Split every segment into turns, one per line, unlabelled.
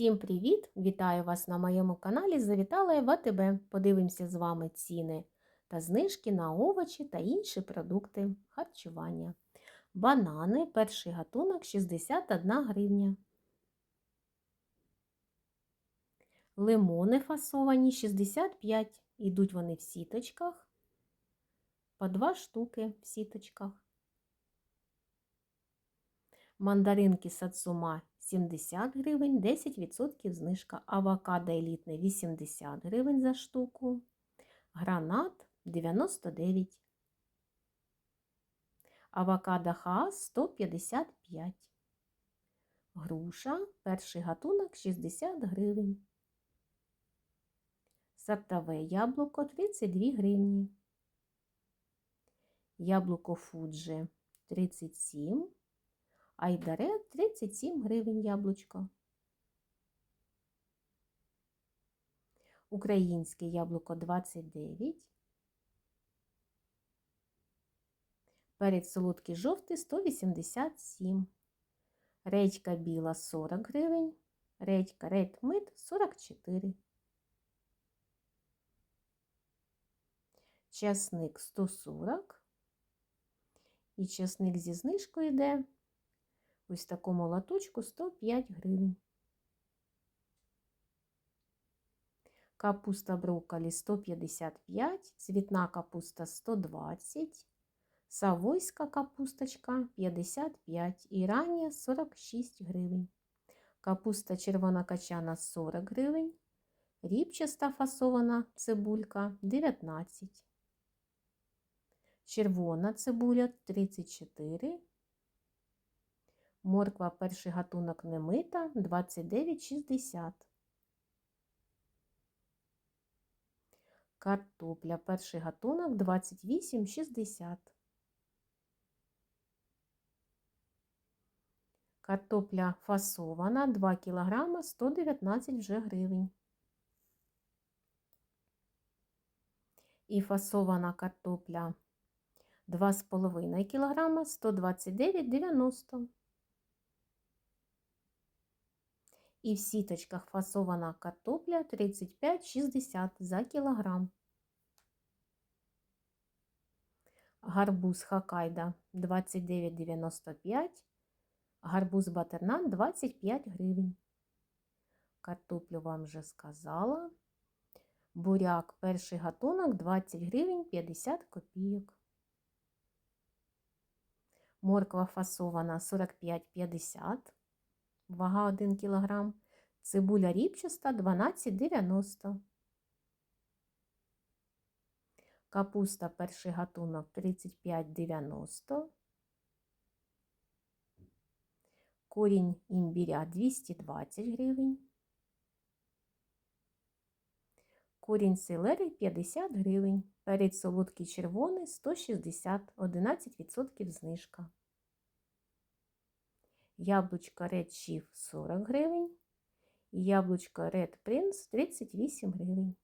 Всім привіт! Вітаю вас на моєму каналі. Завітала я в АТБ. Подивимося з вами ціни та знижки на овочі та інші продукти харчування. Банани, перший гатунок 61 гривня. Лимони фасовані 65. Ідуть вони в сіточках. По 2 штуки в сіточках. Мандаринки сацума 70 гривень, 10% знижка. Авокадо елітне 80 гривень за штуку. Гранат 99. Авокадо хаас 155. Груша, перший гатунок 60 гривень. Сортове яблуко 32 гривні. Яблуко Фуджи 37 Айдаре 37 гривень яблучко. Українське яблуко 29. Перець солодкий жовтий 187. Редька біла 40 гривень. Редька Red Mid 44. Часник 140. І часник зі знижкою йде Ось такому латочку 105 гривень. Капуста брокколі 155, цвітна капуста 120, савойська капусточка 55 і рання 46 гривень. Капуста червона качана 40 гривень. Ріпчаста фасована цибулька 19. Червона цибуля 34 Морква перший гатунок немита 29,60. Картопля перший гатунок 28,60. Картопля фасована 2 кг 119 вже гривень. І фасована картопля 2,5 кг 129,90 І в сіточках фасована картопля 35-60 за кілограм. Гарбуз Хакайда 29,95, гарбуз Батернан 25 гривень. Картоплю вам вже сказала. Буряк перший гатунок 20 гривень 50 копійок. Морква фасована 45,50 вага 1 кг, цибуля ріпчаста 12,90 Капуста перший гатунок 35,90 Корінь імбіря 220 гривень. Корінь селери 50 гривень. Перець солодкий червоний 160, 11% знижка. Яблучко Red Chief 40 гривень. Яблучко Red Prince 38 гривень.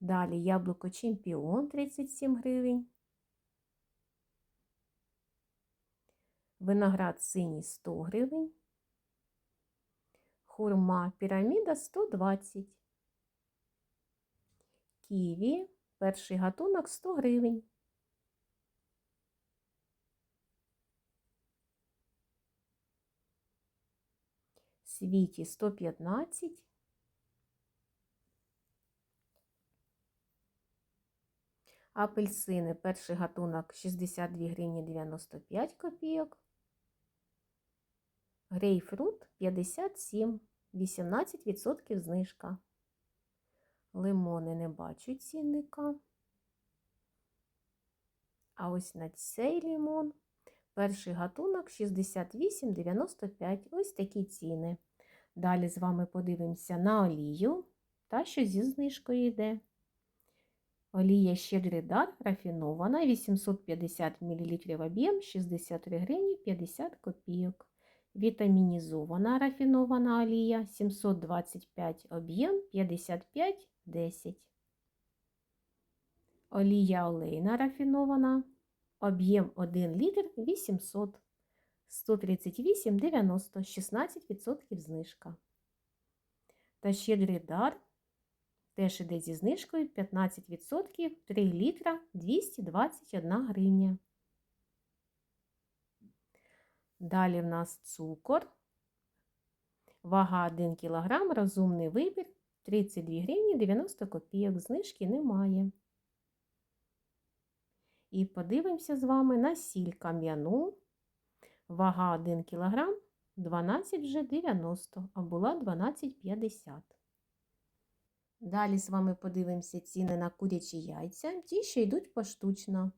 Далі яблуко Чемпіон 37 гривень. Виноград синій 100 гривень. Хурма піраміда 120. Ківі Перший гатунок 100 гривень. Світі 115. Апельсини перший гатунок 62 гривні 95 копійок. Грейпфрут 57, 18% знижка. Лимони не бачу цінника. А ось на цей лимон перший гатунок 68,95. Ось такі ціни. Далі з вами подивимося на олію, та що зі знижкою йде. Олія щедрий дар рафінована, 850 мл об'єм, 63 гривні 50 копійок. Вітамінізована рафінована олія 725 об'єм 55,10. Олія олейна рафінована Об'єм 1 літр 800. 138,90, 16% знижка. Та щедрий дар теж іде зі знижкою 15%, 3 літра 221 гривня. Далі в нас цукор. Вага 1 кг, розумний вибір 32 гривні 90 копійок. Знижки немає. І подивимося з вами на сіль кам'яну. Вага 1 кг 12 вже 90, а була 12,50. Далі з вами подивимося ціни на курячі яйця. Ті, що йдуть поштучно.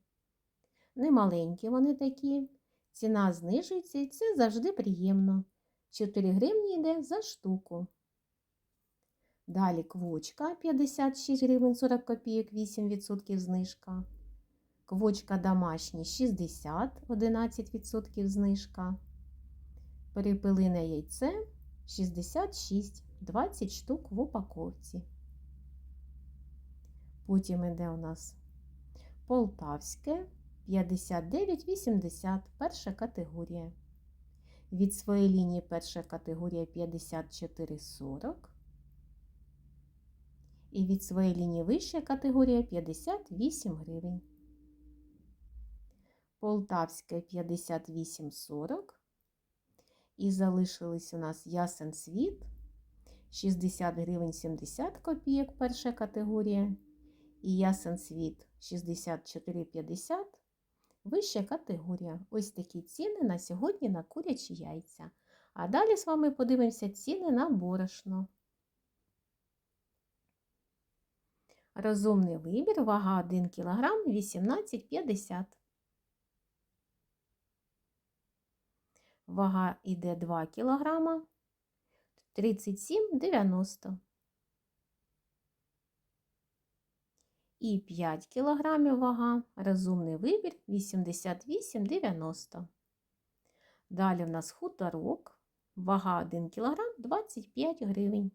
Немаленькі вони такі. Ціна знижується і це завжди приємно. 4 гривні йде за штуку. Далі квочка 56 гривень 40 копійок, 8% знижка. Квочка домашні 60, 11% знижка. Перепилине яйце 66, 20 штук в упаковці. Потім іде у нас полтавське 59,80, перша категорія. Від своєї лінії перша категорія 54,40. І від своєї лінії вища категорія 58 гривень. Полтавське 58,40. І залишились у нас ясен світ 60 гривень 70 копійок перша категорія. І ясен світ 64,50 вища категорія. Ось такі ціни на сьогодні на курячі яйця. А далі з вами подивимося ціни на борошно. Розумний вибір, вага 1 кг 18,50. Вага іде 2 кг 37,90. І 5 кг вага, розумний вибір 88,90. Далі в нас хуторок, вага 1 кг 25 гривень.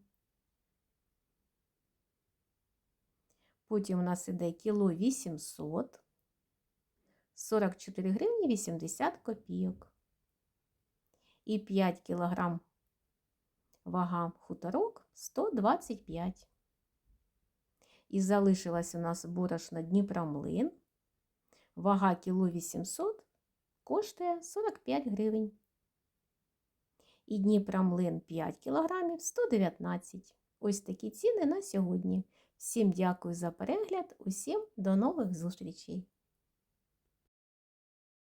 Потім у нас іде кіло 800, 44 гривні 80 копійок. І 5 кг вага хуторок 125. І залишилась у нас борошно Дніпромлин. Вага кіло 800 коштує 45 гривень. І Дніпромлин 5 кг 119. Ось такі ціни на сьогодні. Всім дякую за перегляд, усім до нових зустрічей!